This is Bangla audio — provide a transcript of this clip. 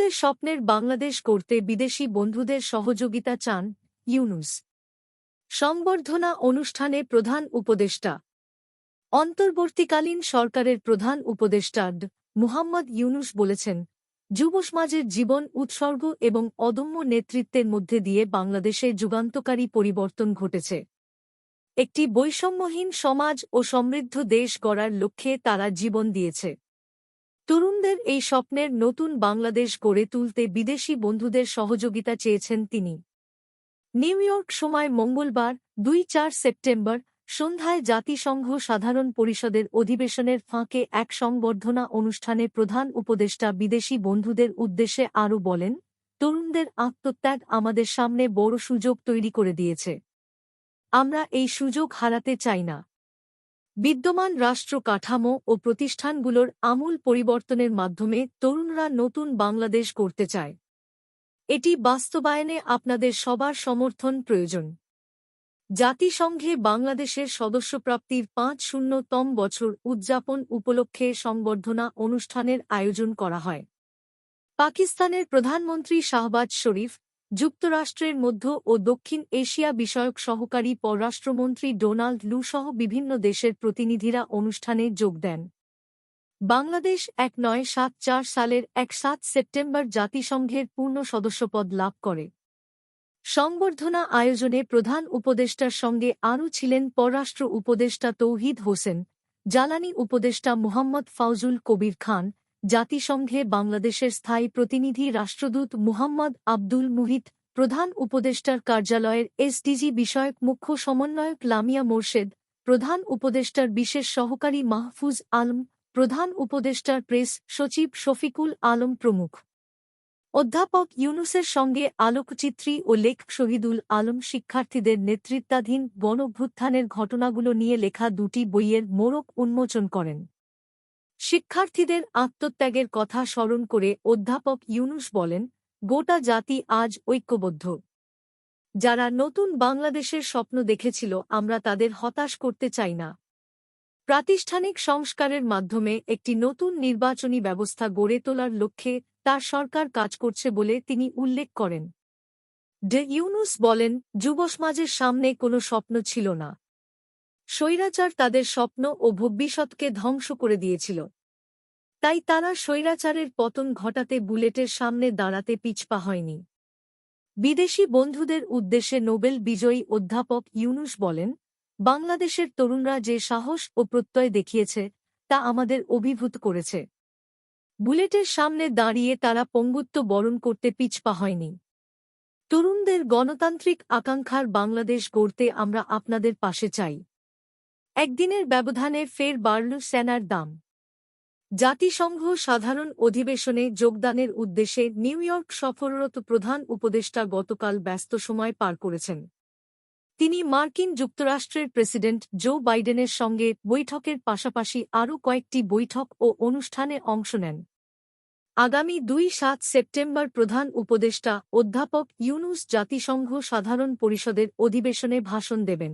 তরুণদের স্বপ্নের বাংলাদেশ করতে বিদেশি বন্ধুদের সহযোগিতা চান ইউনুস। সংবর্ধনা অনুষ্ঠানে প্রধান উপদেষ্টা। অন্তর্বর্তীকালীন সরকারের প্রধান উপদেষ্টা ড মুহাম্মদ ইউনুস বলেছেন যুব সমাজের জীবন উৎসর্গ এবং অদম্য নেতৃত্বের মধ্যে দিয়ে বাংলাদেশে যুগান্তকারী পরিবর্তন ঘটেছে। একটি বৈষম্যহীন সমাজ ও সমৃদ্ধ দেশ গড়ার লক্ষ্যে তারা জীবন দিয়েছে। তরুণদের এই স্বপ্নের নতুন বাংলাদেশ গড়ে তুলতে বিদেশি বন্ধুদের সহযোগিতা চেয়েছেন তিনি। নিউ ইয়র্ক সময় মঙ্গলবার, দুই চার সেপ্টেম্বর, সন্ধ্যায় জাতিসংঘ সাধারণ পরিষদের অধিবেশনের ফাঁকে এক সংবর্ধনা অনুষ্ঠানে প্রধান উপদেষ্টা বিদেশি বন্ধুদের উদ্দেশ্যে আরও বলেন, তরুণদের আত্মত্যাগ আমাদের সামনে বড় সুযোগ তৈরি করে দিয়েছে। আমরা এই সুযোগ হারাতে চাই না। বিদ্যমান রাষ্ট্র কাঠামো ও প্রতিষ্ঠানগুলোর আমূল পরিবর্তনের মাধ্যমে তরুণরা নতুন বাংলাদেশ করতে চায়। এটি বাস্তবায়নে আপনাদের সবার সমর্থন প্রয়োজন। জাতিসংঘে বাংলাদেশের সদস্যপ্রাপ্তির পাঁচ শূন্যতম বছর উদযাপন উপলক্ষে সংবর্ধনা অনুষ্ঠানের আয়োজন করা হয়। পাকিস্তানের প্রধানমন্ত্রী শাহবাজ শরীফ যুক্তরাষ্ট্রের মধ্য ও দক্ষিণ এশিয়া বিষয়ক সহকারী পররাষ্ট্রমন্ত্রী ডোনাল্ড লু সহ বিভিন্ন দেশের প্রতিনিধিরা অনুষ্ঠানে যোগ দেন। বাংলাদেশ এক নয় সাত চার সালের এক সাত সেপ্টেম্বর জাতিসংঘের পূর্ণ সদস্যপদ লাভ করে। সংবর্ধনা আয়োজনে প্রধান উপদেষ্টার সঙ্গে আরও ছিলেন পররাষ্ট্র উপদেষ্টা তৌহিদ হোসেন, জ্বালানি উপদেষ্টা মোহাম্মদ ফাউজুল কবির খান জাতিসংঘে বাংলাদেশের স্থায়ী প্রতিনিধি রাষ্ট্রদূত মুহাম্মদ আব্দুল মুহিত, প্রধান উপদেষ্টার কার্যালয়ের এসডিজি বিষয়ক মুখ্য সমন্বয়ক লামিয়া মোর্শেদ, প্রধান উপদেষ্টার বিশেষ সহকারী মাহফুজ আলম, প্রধান উপদেষ্টার প্রেস সচিব শফিকুল আলম প্রমুখ। অধ্যাপক ইউনুসের সঙ্গে আলোকচিত্রী ও লেখ শহীদুল আলম শিক্ষার্থীদের নেতৃত্বাধীন গণভ্যুত্থানের ঘটনাগুলো নিয়ে লেখা দুটি বইয়ের মোড়ক উন্মোচন করেন। শিক্ষার্থীদের আত্মত্যাগের কথা স্মরণ করে অধ্যাপক ইউনুস বলেন, গোটা জাতি আজ ঐক্যবদ্ধ। যারা নতুন বাংলাদেশের স্বপ্ন দেখেছিল, আমরা তাদের হতাশ করতে চাই না। প্রাতিষ্ঠানিক সংস্কারের মাধ্যমে একটি নতুন নির্বাচনী ব্যবস্থা গড়ে তোলার লক্ষ্যে তার সরকার কাজ করছে বলে তিনি উল্লেখ করেন। ডে ইউনুস বলেন, যুবসমাজের সামনে কোনো স্বপ্ন ছিল না। স্বৈরাচার তাদের স্বপ্ন ও ভবিষ্যৎকে ধ্বংস করে দিয়েছিল। তাই তারা স্বৈরাচারের পতন ঘটাতে বুলেটের সামনে দাঁড়াতে পিছপা হয়নি। বিদেশি বন্ধুদের উদ্দেশ্যে নোবেল বিজয়ী অধ্যাপক ইউনুস বলেন, বাংলাদেশের তরুণরা যে সাহস ও প্রত্যয় দেখিয়েছে, তা আমাদের অভিভূত করেছে। বুলেটের সামনে দাঁড়িয়ে তারা পঙ্গুত্ব বরণ করতে পিছপা হয়নি। তরুণদের গণতান্ত্রিক আকাঙ্ক্ষার বাংলাদেশ গড়তে আমরা আপনাদের পাশে চাই। একদিনের ব্যবধানে ফের বাড়ল সেনার দাম। জাতিসংঘ সাধারণ অধিবেশনে যোগদানের উদ্দেশ্যে নিউ ইয়র্ক সফররত প্রধান উপদেষ্টা গতকাল ব্যস্ত সময় পার করেছেন। তিনি মার্কিন যুক্তরাষ্ট্রের প্রেসিডেন্ট জো বাইডেনের সঙ্গে বৈঠকের পাশাপাশি আরও কয়েকটি বৈঠক ও অনুষ্ঠানে অংশ নেন। আগামী দুই সাত সেপ্টেম্বর প্রধান উপদেষ্টা অধ্যাপক ইউনুস জাতিসংঘ সাধারণ পরিষদের অধিবেশনে ভাষণ দেবেন।